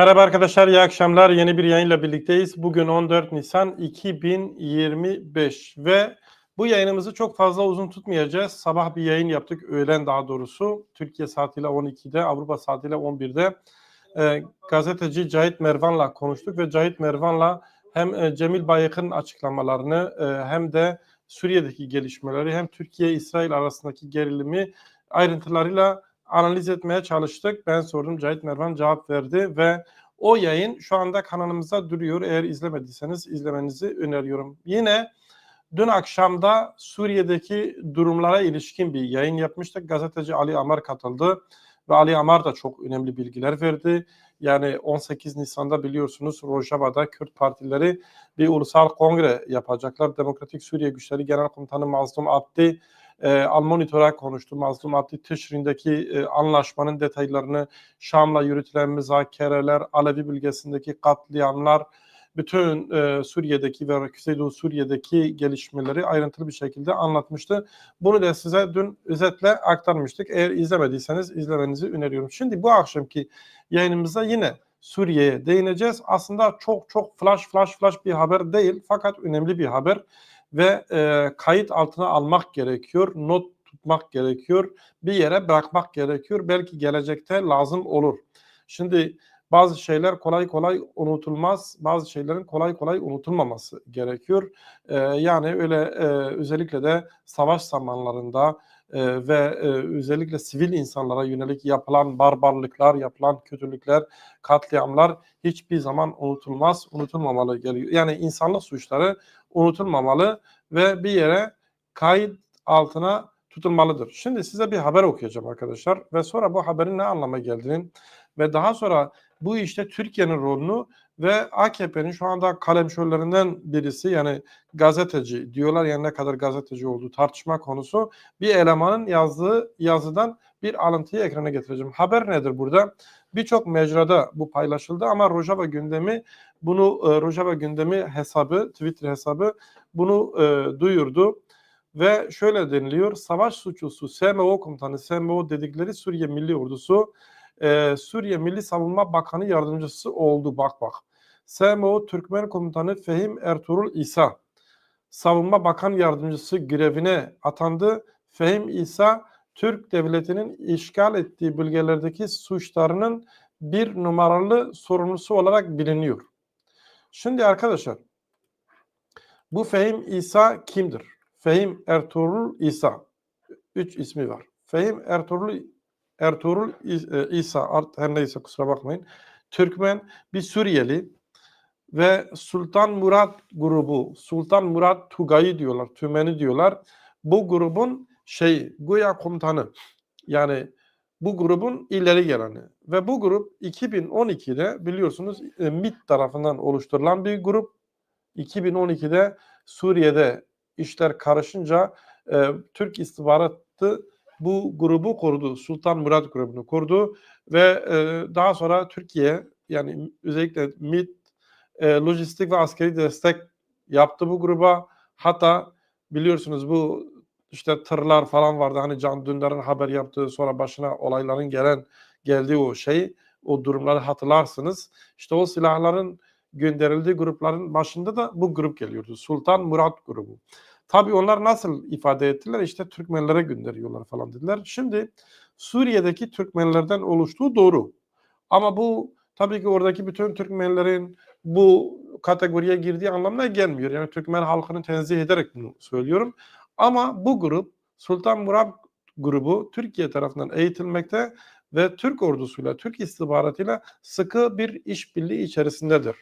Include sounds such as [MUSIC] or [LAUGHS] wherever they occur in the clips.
Merhaba arkadaşlar, iyi akşamlar. Yeni bir yayınla birlikteyiz. Bugün 14 Nisan 2025 ve bu yayınımızı çok fazla uzun tutmayacağız. Sabah bir yayın yaptık, öğlen daha doğrusu. Türkiye saatiyle 12'de, Avrupa saatiyle 11'de. Ee, gazeteci Cahit Mervan'la konuştuk ve Cahit Mervan'la hem e, Cemil Bayık'ın açıklamalarını e, hem de Suriye'deki gelişmeleri hem Türkiye-İsrail arasındaki gerilimi ayrıntılarıyla analiz etmeye çalıştık. Ben sordum, Cahit Mervan cevap verdi ve o yayın şu anda kanalımızda duruyor. Eğer izlemediyseniz izlemenizi öneriyorum. Yine dün akşamda Suriye'deki durumlara ilişkin bir yayın yapmıştık. Gazeteci Ali Amar katıldı ve Ali Amar da çok önemli bilgiler verdi. Yani 18 Nisan'da biliyorsunuz Rojava'da Kürt partileri bir ulusal kongre yapacaklar. Demokratik Suriye Güçleri Genel Komutanı Mazlum Abdi e, Al Monitor'a konuştu. Mazlum Abdi Tişrin'deki e, anlaşmanın detaylarını, Şam'la yürütülen müzakereler, Alevi bölgesindeki katliamlar, bütün e, Suriye'deki ve Kuzeydoğu Suriye'deki gelişmeleri ayrıntılı bir şekilde anlatmıştı. Bunu da size dün özetle aktarmıştık. Eğer izlemediyseniz izlemenizi öneriyorum. Şimdi bu akşamki yayınımızda yine Suriye'ye değineceğiz. Aslında çok çok flash flash flash bir haber değil fakat önemli bir haber ve e, kayıt altına almak gerekiyor, not tutmak gerekiyor, bir yere bırakmak gerekiyor. Belki gelecekte lazım olur. Şimdi bazı şeyler kolay kolay unutulmaz, bazı şeylerin kolay kolay unutulmaması gerekiyor. E, yani öyle e, özellikle de savaş zamanlarında e, ve e, özellikle sivil insanlara yönelik yapılan barbarlıklar, yapılan kötülükler, katliamlar hiçbir zaman unutulmaz, unutulmamalı geliyor. Yani insanlık suçları unutulmamalı ve bir yere kayıt altına tutulmalıdır. Şimdi size bir haber okuyacağım arkadaşlar ve sonra bu haberin ne anlama geldiğini ve daha sonra bu işte Türkiye'nin rolünü ve AKP'nin şu anda kalemşörlerinden birisi yani gazeteci diyorlar yani ne kadar gazeteci olduğu tartışma konusu bir elemanın yazdığı yazıdan bir alıntıyı ekrana getireceğim. Haber nedir burada? Birçok mecrada bu paylaşıldı ama Rojava gündemi bunu e, Rojava gündemi hesabı Twitter hesabı bunu e, duyurdu ve şöyle deniliyor savaş suçlusu SMO komutanı SMO dedikleri Suriye Milli Ordusu e, Suriye Milli Savunma Bakanı Yardımcısı oldu bak bak. SMO Türkmen Komutanı Fehim Ertuğrul İsa Savunma Bakan Yardımcısı görevine atandı. Fehim İsa Türk devletinin işgal ettiği bölgelerdeki suçlarının bir numaralı sorumlusu olarak biliniyor. Şimdi arkadaşlar bu Fehim İsa kimdir? Fehim Ertuğrul İsa. Üç ismi var. Fehim Ertuğrul Ertuğrul İsa art her neyse kusura bakmayın. Türkmen bir Suriyeli ve Sultan Murat grubu Sultan Murat Tugay'ı diyorlar. Tümeni diyorlar. Bu grubun şey Guya komutanı yani bu grubun ileri geleni ve bu grup 2012'de biliyorsunuz e, MIT tarafından oluşturulan bir grup 2012'de Suriye'de işler karışınca e, Türk istihbaratı bu grubu kurdu. Sultan Murat grubunu kurdu ve e, daha sonra Türkiye yani özellikle MIT e, lojistik ve askeri destek yaptı bu gruba. Hatta biliyorsunuz bu işte tırlar falan vardı. Hani Can Dündar'ın haber yaptığı sonra başına olayların gelen geldiği o şey o durumları hatırlarsınız. İşte o silahların gönderildiği grupların başında da bu grup geliyordu. Sultan Murat grubu. Tabii onlar nasıl ifade ettiler? İşte Türkmenlere gönderiyorlar falan dediler. Şimdi Suriye'deki Türkmenlerden oluştuğu doğru. Ama bu tabii ki oradaki bütün Türkmenlerin bu kategoriye girdiği anlamına gelmiyor. Yani Türkmen halkını tenzih ederek bunu söylüyorum. Ama bu grup Sultan Murat grubu Türkiye tarafından eğitilmekte ve Türk ordusuyla, Türk istihbaratıyla sıkı bir işbirliği içerisindedir.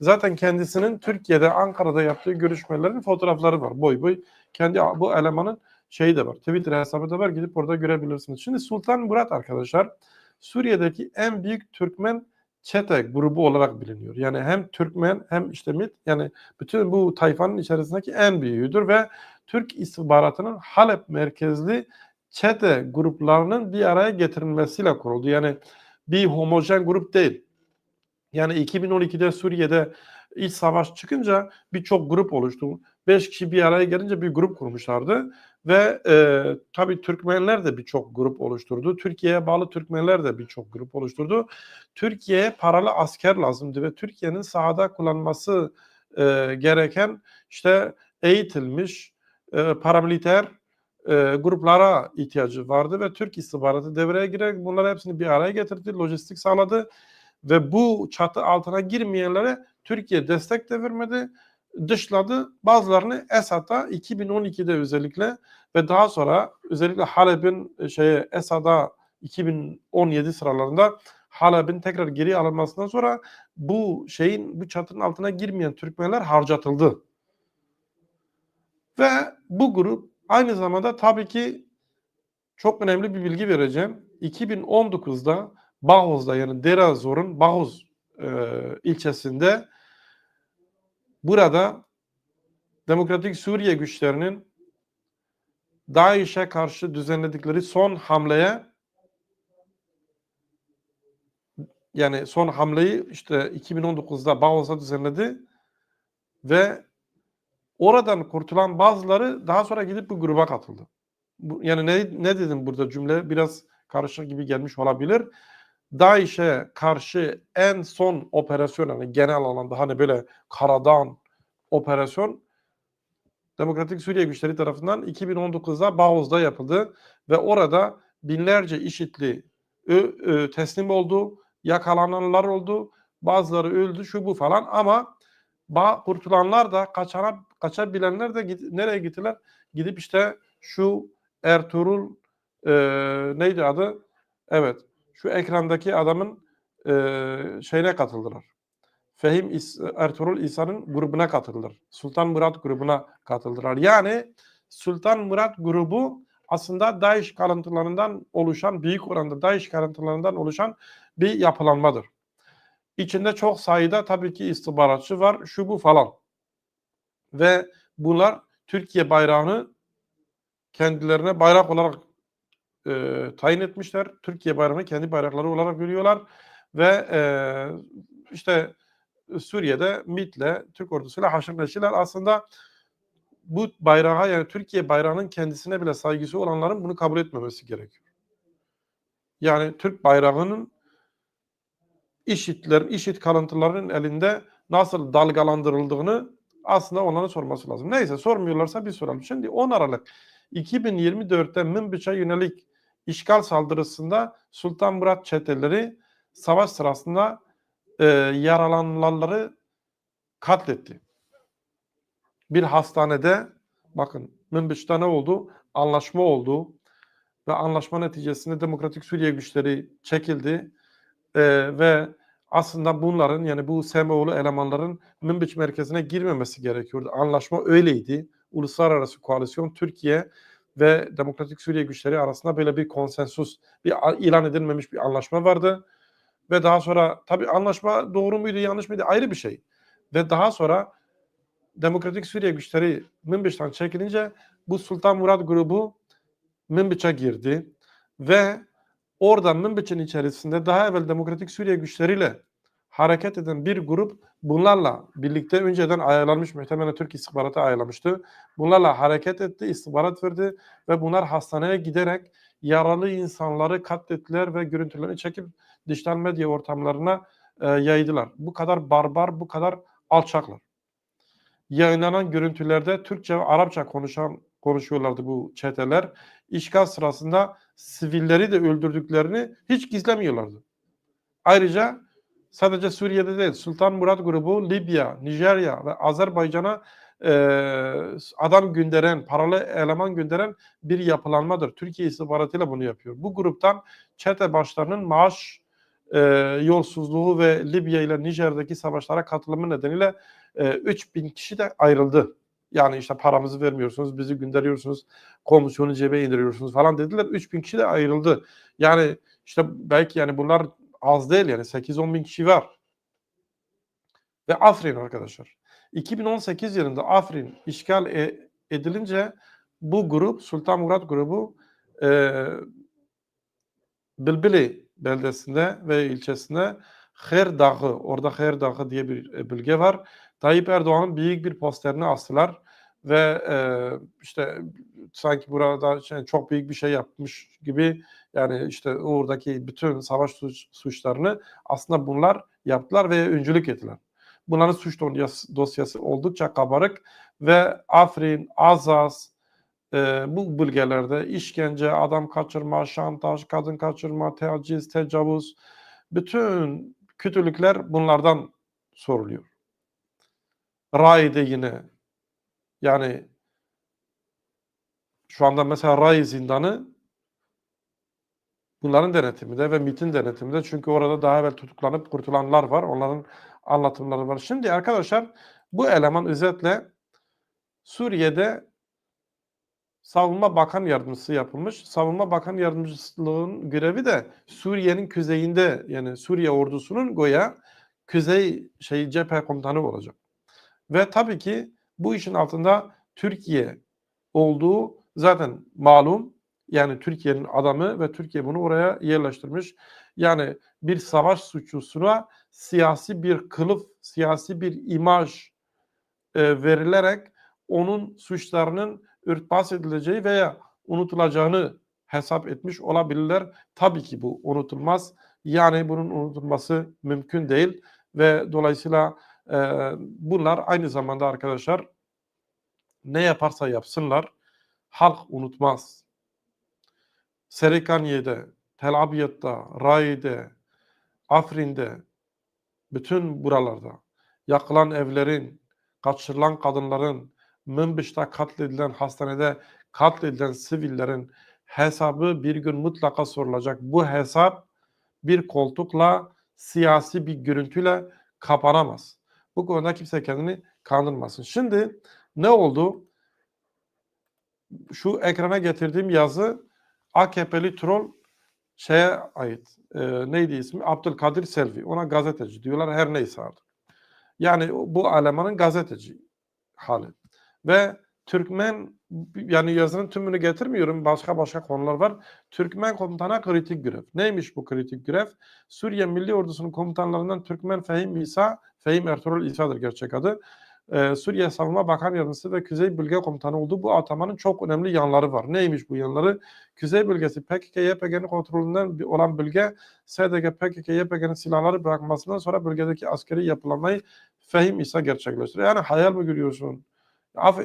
Zaten kendisinin Türkiye'de, Ankara'da yaptığı görüşmelerin fotoğrafları var. Boy boy kendi bu elemanın şeyi de var. Twitter hesabı da var. Gidip orada görebilirsiniz. Şimdi Sultan Murat arkadaşlar Suriye'deki en büyük Türkmen çete grubu olarak biliniyor. Yani hem Türkmen hem işte MİT yani bütün bu tayfanın içerisindeki en büyüğüdür ve Türk istihbaratının Halep merkezli çete gruplarının bir araya getirilmesiyle kuruldu. Yani bir homojen grup değil. Yani 2012'de Suriye'de iç savaş çıkınca birçok grup oluştu. Beş kişi bir araya gelince bir grup kurmuşlardı. Ve e, tabii Türkmenler de birçok grup oluşturdu. Türkiye'ye bağlı Türkmenler de birçok grup oluşturdu. Türkiye'ye paralı asker lazımdı ve Türkiye'nin sahada kullanması e, gereken işte eğitilmiş e, paramiliter e, gruplara ihtiyacı vardı ve Türk istihbaratı devreye girerek bunları hepsini bir araya getirdi, lojistik sağladı ve bu çatı altına girmeyenlere Türkiye destek de vermedi, dışladı. Bazılarını Esad'a 2012'de özellikle ve daha sonra özellikle Halep'in e, şeye Esad'a 2017 sıralarında Halep'in tekrar geri alınmasından sonra bu şeyin bu çatının altına girmeyen Türkmenler harcatıldı. Ve bu grup aynı zamanda tabii ki çok önemli bir bilgi vereceğim. 2019'da Bahoz'da yani Derazor'un Bahoz e, ilçesinde burada Demokratik Suriye güçlerinin DAEŞ'e karşı düzenledikleri son hamleye yani son hamleyi işte 2019'da Bahoz'da düzenledi ve oradan kurtulan bazıları daha sonra gidip bu gruba katıldı. Bu, yani ne, ne dedim burada cümle biraz karışık gibi gelmiş olabilir. DAEŞ'e karşı en son operasyon yani genel alanda hani böyle karadan operasyon Demokratik Suriye güçleri tarafından 2019'da Bağoz'da yapıldı ve orada binlerce işitli teslim oldu, yakalananlar oldu, bazıları öldü şu bu falan ama ba kurtulanlar da kaçana kaçabilenler de gid nereye gittiler? Gidip işte şu Ertuğrul e, neydi adı? Evet şu ekrandaki adamın e, şeyine katıldılar. Fehim İs Ertuğrul İsa'nın grubuna katıldılar. Sultan Murat grubuna katıldılar. Yani Sultan Murat grubu aslında Daesh kalıntılarından oluşan, büyük oranda Daesh kalıntılarından oluşan bir yapılanmadır. İçinde çok sayıda tabii ki istihbaratçı var, şu bu falan. Ve bunlar Türkiye bayrağını kendilerine bayrak olarak e, tayin etmişler. Türkiye bayrağını kendi bayrakları olarak görüyorlar ve e, işte Suriye'de MİT'le, Türk ordusuyla haşır neşirler. Aslında bu bayrağa yani Türkiye bayrağının kendisine bile saygısı olanların bunu kabul etmemesi gerekiyor. Yani Türk bayrağının işitlerin, işit kalıntılarının elinde nasıl dalgalandırıldığını aslında onlara sorması lazım. Neyse sormuyorlarsa bir soralım. Şimdi 10 Aralık 2024'te Münbiç'e yönelik işgal saldırısında Sultan Murat çeteleri savaş sırasında e, yaralananları katletti. Bir hastanede bakın Münbiç'te ne oldu? Anlaşma oldu ve anlaşma neticesinde Demokratik Suriye güçleri çekildi e, ve aslında bunların yani bu SMO'lu elemanların Münbiç merkezine girmemesi gerekiyordu. Anlaşma öyleydi. Uluslararası koalisyon Türkiye ve Demokratik Suriye güçleri arasında böyle bir konsensus, bir ilan edilmemiş bir anlaşma vardı. Ve daha sonra tabii anlaşma doğru muydu yanlış mıydı ayrı bir şey. Ve daha sonra Demokratik Suriye güçleri Münbiç'ten çekilince bu Sultan Murat grubu Münbiç'e girdi ve oradan Münbiç'in içerisinde daha evvel Demokratik Suriye güçleriyle hareket eden bir grup bunlarla birlikte önceden ayarlanmış muhtemelen Türk istihbaratı ayarlamıştı. Bunlarla hareket etti, istihbarat verdi ve bunlar hastaneye giderek yaralı insanları katlettiler ve görüntülerini çekip dijital medya ortamlarına e, yaydılar. Bu kadar barbar, bu kadar alçaklar. Yayınlanan görüntülerde Türkçe ve Arapça konuşan konuşuyorlardı bu çeteler. İşgal sırasında sivilleri de öldürdüklerini hiç gizlemiyorlardı. Ayrıca sadece Suriye'de değil Sultan Murat grubu Libya, Nijerya ve Azerbaycan'a e, adam gönderen, paralı eleman gönderen bir yapılanmadır. Türkiye istihbaratıyla bunu yapıyor. Bu gruptan çete başlarının maaş e, yolsuzluğu ve Libya ile Nijer'deki savaşlara katılımı nedeniyle e, 3000 kişi de ayrıldı. Yani işte paramızı vermiyorsunuz, bizi gönderiyorsunuz, komisyonu cebe indiriyorsunuz falan dediler. 3000 kişi de ayrıldı. Yani işte belki yani bunlar az değil yani 8-10 bin kişi var. Ve Afrin arkadaşlar. 2018 yılında Afrin işgal e, edilince bu grup Sultan Murat grubu e, Bilbili beldesinde ve ilçesinde Her Dağı, orada Her Dağı diye bir e, bölge var. Tayyip Erdoğan'ın büyük bir posterini astılar ve e, işte sanki burada şey, çok büyük bir şey yapmış gibi yani işte oradaki bütün savaş suç, suçlarını aslında bunlar yaptılar ve öncülük ettiler. Bunların suç dosyası oldukça kabarık ve Afrin, Azaz e, bu bölgelerde işkence, adam kaçırma, şantaj, kadın kaçırma, taciz, tecavüz bütün kötülükler bunlardan soruluyor. Rai'de yine yani şu anda mesela Rai zindanı bunların denetiminde ve MIT'in denetiminde çünkü orada daha evvel tutuklanıp kurtulanlar var. Onların anlatımları var. Şimdi arkadaşlar bu eleman özetle Suriye'de Savunma Bakan Yardımcısı yapılmış. Savunma Bakan Yardımcılığın görevi de Suriye'nin kuzeyinde yani Suriye ordusunun goya kuzey şey cephe komutanı olacak. Ve tabii ki bu işin altında Türkiye olduğu zaten malum. Yani Türkiye'nin adamı ve Türkiye bunu oraya yerleştirmiş. Yani bir savaş suçlusuna siyasi bir kılıf, siyasi bir imaj e, verilerek onun suçlarının örtbas edileceği veya unutulacağını hesap etmiş olabilirler. Tabii ki bu unutulmaz. Yani bunun unutulması mümkün değil ve dolayısıyla bunlar aynı zamanda arkadaşlar ne yaparsa yapsınlar halk unutmaz. Serikaniye'de, Tel Abyad'da, Rai'de, Afrin'de, bütün buralarda yakılan evlerin, kaçırılan kadınların, Münbiş'te katledilen, hastanede katledilen sivillerin hesabı bir gün mutlaka sorulacak. Bu hesap bir koltukla, siyasi bir görüntüyle kapanamaz. Bu konuda kimse kendini kandırmasın. Şimdi ne oldu? Şu ekrana getirdiğim yazı AKP'li troll şeye ait. E, neydi ismi? Abdülkadir Selvi. Ona gazeteci diyorlar her neyse artık. Yani bu elemanın gazeteci hali. Ve Türkmen yani yazının tümünü getirmiyorum. Başka başka konular var. Türkmen komutana kritik görev. Neymiş bu kritik görev? Suriye Milli Ordusu'nun komutanlarından Türkmen Fehim İsa, Fehim Ertuğrul İsa'dır gerçek adı. Ee, Suriye Savunma Bakan Yardımcısı ve Kuzey Bölge Komutanı oldu. Bu atamanın çok önemli yanları var. Neymiş bu yanları? Kuzey bölgesi PKK-YPG'nin kontrolünden olan bölge SDG PKK-YPG'nin silahları bırakmasından sonra bölgedeki askeri yapılanmayı Fehim İsa gerçekleştiriyor. Yani hayal mi görüyorsun?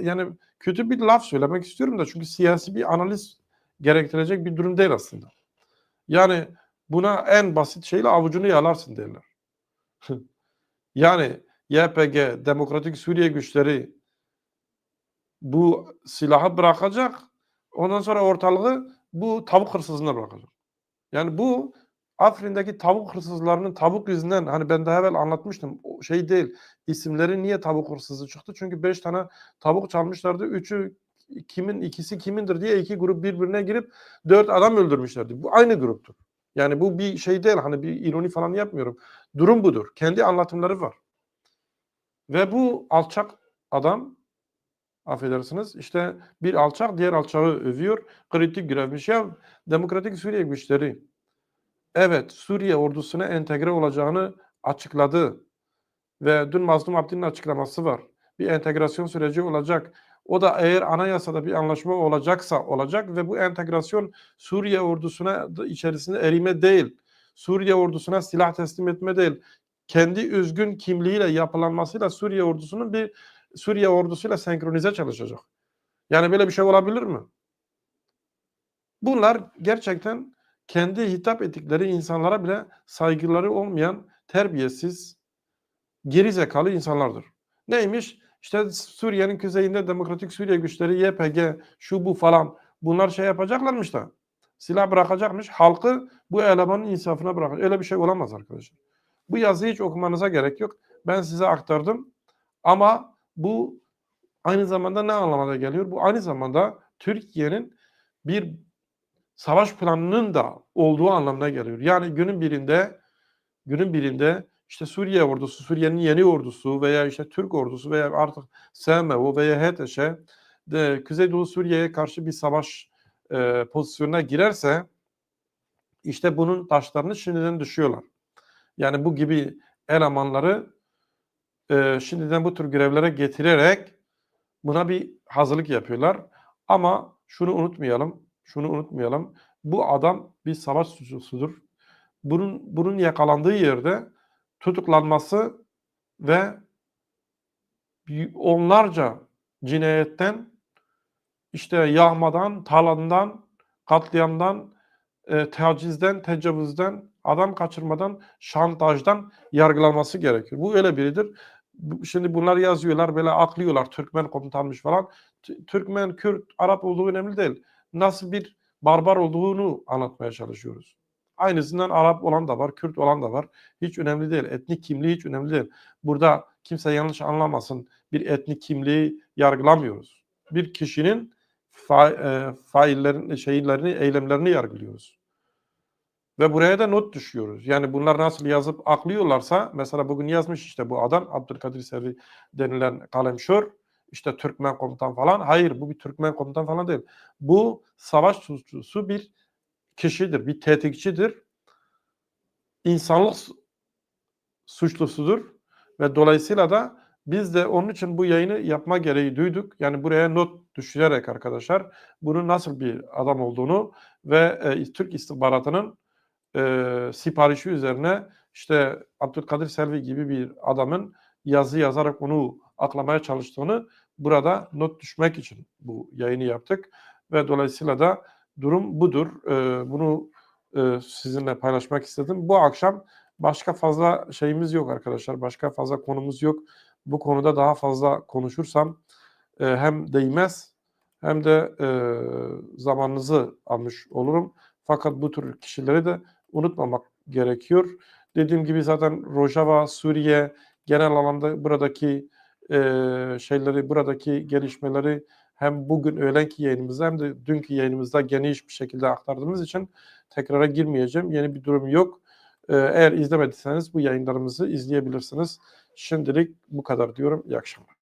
yani kötü bir laf söylemek istiyorum da çünkü siyasi bir analiz gerektirecek bir durum değil aslında. Yani buna en basit şeyle avucunu yalarsın derler. [LAUGHS] yani YPG, Demokratik Suriye güçleri bu silahı bırakacak. Ondan sonra ortalığı bu tavuk hırsızına bırakacak. Yani bu Afrin'deki tavuk hırsızlarının tavuk yüzünden hani ben daha evvel anlatmıştım şey değil isimleri niye tavuk hırsızı çıktı çünkü beş tane tavuk çalmışlardı üçü kimin ikisi kimindir diye iki grup birbirine girip dört adam öldürmüşlerdi bu aynı gruptur yani bu bir şey değil hani bir ironi falan yapmıyorum durum budur kendi anlatımları var ve bu alçak adam affedersiniz işte bir alçak diğer alçağı övüyor kritik görevmiş ya demokratik Suriye güçleri evet Suriye ordusuna entegre olacağını açıkladı. Ve dün Mazlum Abdi'nin açıklaması var. Bir entegrasyon süreci olacak. O da eğer anayasada bir anlaşma olacaksa olacak ve bu entegrasyon Suriye ordusuna içerisinde erime değil. Suriye ordusuna silah teslim etme değil. Kendi üzgün kimliğiyle yapılanmasıyla Suriye ordusunun bir Suriye ordusuyla senkronize çalışacak. Yani böyle bir şey olabilir mi? Bunlar gerçekten kendi hitap ettikleri insanlara bile saygıları olmayan terbiyesiz, geri zekalı insanlardır. Neymiş? İşte Suriye'nin kuzeyinde Demokratik Suriye güçleri, YPG, şu bu falan bunlar şey yapacaklarmış da silah bırakacakmış. Halkı bu elemanın insafına bırakacak. Öyle bir şey olamaz arkadaşlar. Bu yazıyı hiç okumanıza gerek yok. Ben size aktardım. Ama bu aynı zamanda ne anlamada geliyor? Bu aynı zamanda Türkiye'nin bir savaş planının da olduğu anlamına geliyor. Yani günün birinde günün birinde işte Suriye ordusu, Suriye'nin yeni ordusu veya işte Türk ordusu veya artık SMO veya HTŞ de Kuzeydoğu Suriye'ye karşı bir savaş e, pozisyonuna girerse işte bunun taşlarını şimdiden düşüyorlar. Yani bu gibi elemanları e, şimdiden bu tür görevlere getirerek buna bir hazırlık yapıyorlar. Ama şunu unutmayalım. Şunu unutmayalım. Bu adam bir savaş suçlusudur. Bunun bunun yakalandığı yerde tutuklanması ve onlarca cinayetten işte yağmadan, talandan, katliamdan, e, tacizden, tecavüzden, adam kaçırmadan, şantajdan yargılanması gerekiyor. Bu öyle biridir. Şimdi bunlar yazıyorlar, böyle aklıyorlar. Türkmen komutanmış falan. Türkmen, Kürt, Arap olduğu önemli değil. Nasıl bir barbar olduğunu anlatmaya çalışıyoruz. Aynısından Arap olan da var, Kürt olan da var. Hiç önemli değil. Etnik kimliği hiç önemli değil. Burada kimse yanlış anlamasın. Bir etnik kimliği yargılamıyoruz. Bir kişinin fa, e, faillerin, şeylerini, eylemlerini yargılıyoruz. Ve buraya da not düşüyoruz. Yani bunlar nasıl yazıp aklıyorlarsa mesela bugün yazmış işte bu adam Abdülkadir Selvi denilen kalemşör işte Türkmen komutan falan. Hayır bu bir Türkmen komutan falan değil. Bu savaş suçlusu bir kişidir, bir tetikçidir. İnsanlık su- suçlusudur ve dolayısıyla da biz de onun için bu yayını yapma gereği duyduk. Yani buraya not düşürerek arkadaşlar bunun nasıl bir adam olduğunu ve e, Türk istihbaratının e, siparişi üzerine işte Abdülkadir Selvi gibi bir adamın yazı yazarak onu aklamaya çalıştığını burada not düşmek için bu yayını yaptık ve dolayısıyla da durum budur. E, bunu e, sizinle paylaşmak istedim. Bu akşam başka fazla şeyimiz yok arkadaşlar. Başka fazla konumuz yok. Bu konuda daha fazla konuşursam e, hem değmez hem de e, zamanınızı almış olurum. Fakat bu tür kişileri de unutmamak gerekiyor. Dediğim gibi zaten Rojava, Suriye genel alanda buradaki e, şeyleri, buradaki gelişmeleri hem bugün öğlenki yayınımızda hem de dünkü yayınımızda geniş bir şekilde aktardığımız için tekrara girmeyeceğim. Yeni bir durum yok. E, eğer izlemediyseniz bu yayınlarımızı izleyebilirsiniz. Şimdilik bu kadar diyorum. İyi akşamlar.